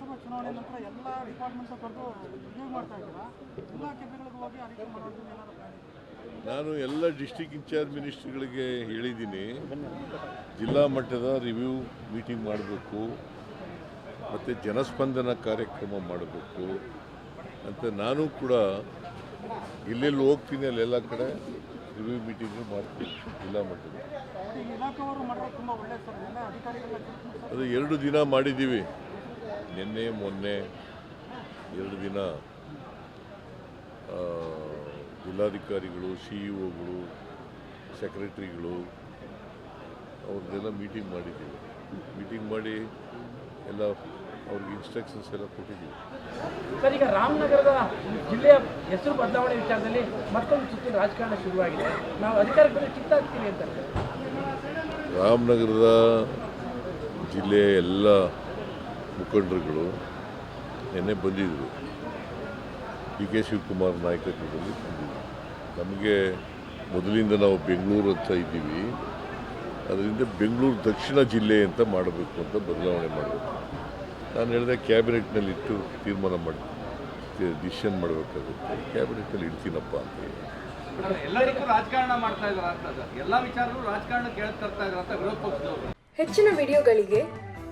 ಲೋಕಸಭಾ ಚುನಾವಣೆ ನಂತರ ಎಲ್ಲ ಡಿಪಾರ್ಟ್ಮೆಂಟ್ ಕರೆದು ರಿವ್ಯೂ ಮಾಡ್ತಾ ಇದ್ದೀರಾ? ಎಲ್ಲ ಕೇಂದ್ರಗಳಿಗೆ ಹೋಗಿ ಆ ರೀತಿ ಮಾಡೋದು? ನಾನು ಎಲ್ಲ ಡಿಸ್ಟಿಕ್ ಇನ್ಚಾರ್ಜ್ ಮಿನಿಸ್ಟ್ರಿಗಳಿಗೆ ಹೇಳಿದ್ದೀನಿ. ಜಿಲ್ಲಾ ಮಟ್ಟದ ರಿವ್ಯೂ ಮೀಟಿಂಗ್ ಮಾಡಬೇಕು. ಮತ್ತು ಜನಸ್ಪಂದನ ಕಾರ್ಯಕ್ರಮ ಮಾಡಬೇಕು ಅಂತ ನಾನು ಕೂಡ ಇಲ್ಲೆಲ್ಲಿ ಹೋಗ್ತೀನಿ ಅಲ್ಲೆಲ್ಲ ಕಡೆ ರಿವ್ಯೂ ಮೀಟಿಂಗ್ ಮಾಡ್ತೀನಿ ಜಿಲ್ಲಾ ಮಟ್ಟದ ಅದು ಎರಡು ದಿನ ಮಾಡಿದ್ದೀವಿ. ನಿನ್ನೆ ಮೊನ್ನೆ ಎರಡು ದಿನ ಜಿಲ್ಲಾಧಿಕಾರಿಗಳು ಸಿ ಇ ಒಗಳು ಸೆಕ್ರೆಟ್ರಿಗಳು ಅವ್ರದ್ದೆಲ್ಲ ಮೀಟಿಂಗ್ ಮಾಡಿದ್ದೀವಿ. ಮೀಟಿಂಗ್ ಮಾಡಿ ಎಲ್ಲ ಅವ್ರಿಗೆ ಇನ್ಸ್ಟ್ರಕ್ಷನ್ಸ್ ಎಲ್ಲ ಕೊಟ್ಟಿದ್ದೀವಿ. ಸರ್ ಈಗ ರಾಮನಗರದ ಜಿಲ್ಲೆಯ ಹೆಸರು ಬದಲಾವಣೆ ವಿಚಾರದಲ್ಲಿ ಮತ್ತೊಂದು ಸುತ್ತಿನ ರಾಜಕಾರಣ ಶುರುವಾಗಿದೆ. ನಾವು ಅಧಿಕಾರಕ್ಕೆ ಬಂದರೆ ಚಿತ್ತಾಗ್ತೀವಿ ಅಂತ. ರಾಮನಗರದ ಜಿಲ್ಲೆಯ ಎಲ್ಲ ಮುಖಂಡರುಗಳು ನಿನ್ನೆ ಬಂದಿದ್ದರು. ಡಿ ಕೆ ಶಿವಕುಮಾರ್ ನಾಯಕತ್ವದಲ್ಲಿ ಬಂದಿದ್ದರು. ನಮಗೆ ಮೊದಲಿಂದ ನಾವು ಬೆಂಗಳೂರು ಅಂತ ಇದ್ದೀವಿ. ಅದರಿಂದ ಬೆಂಗಳೂರು ದಕ್ಷಿಣ ಜಿಲ್ಲೆ ಅಂತ ಮಾಡಬೇಕು ಅಂತ ಬದಲಾವಣೆ ಮಾಡಬೇಕು. ನಾನು ಹೇಳಿದೆ ಕ್ಯಾಬಿನೆಟ್ನಲ್ಲಿ ಇಟ್ಟು ತೀರ್ಮಾನ ಮಾಡಿ ಡಿಸಿಷನ್ ಮಾಡಬೇಕಾಗುತ್ತೆ. ಕ್ಯಾಬಿನೆಟ್ನಲ್ಲಿ ಇಡ್ತೀನಪ್ಪ ಅಂತ ಹೇಳಿ. ಎಲ್ಲರಿಗೂ ರಾಜಕಾರಣ ಮಾಡ್ತಾ ಇದಾರೆ ಅಂತ ಎಲ್ಲ ವಿಚಾರಗಳು ರಾಜಕಾರಣ ಕೇಳ್ತಾ ಇದಾರೆ ಅಂತ ವಿರೋಧ ಪಕ್ಷದವರು. ಹೆಚ್ಚಿನ ವಿಡಿಯೋಗಳಿಗೆ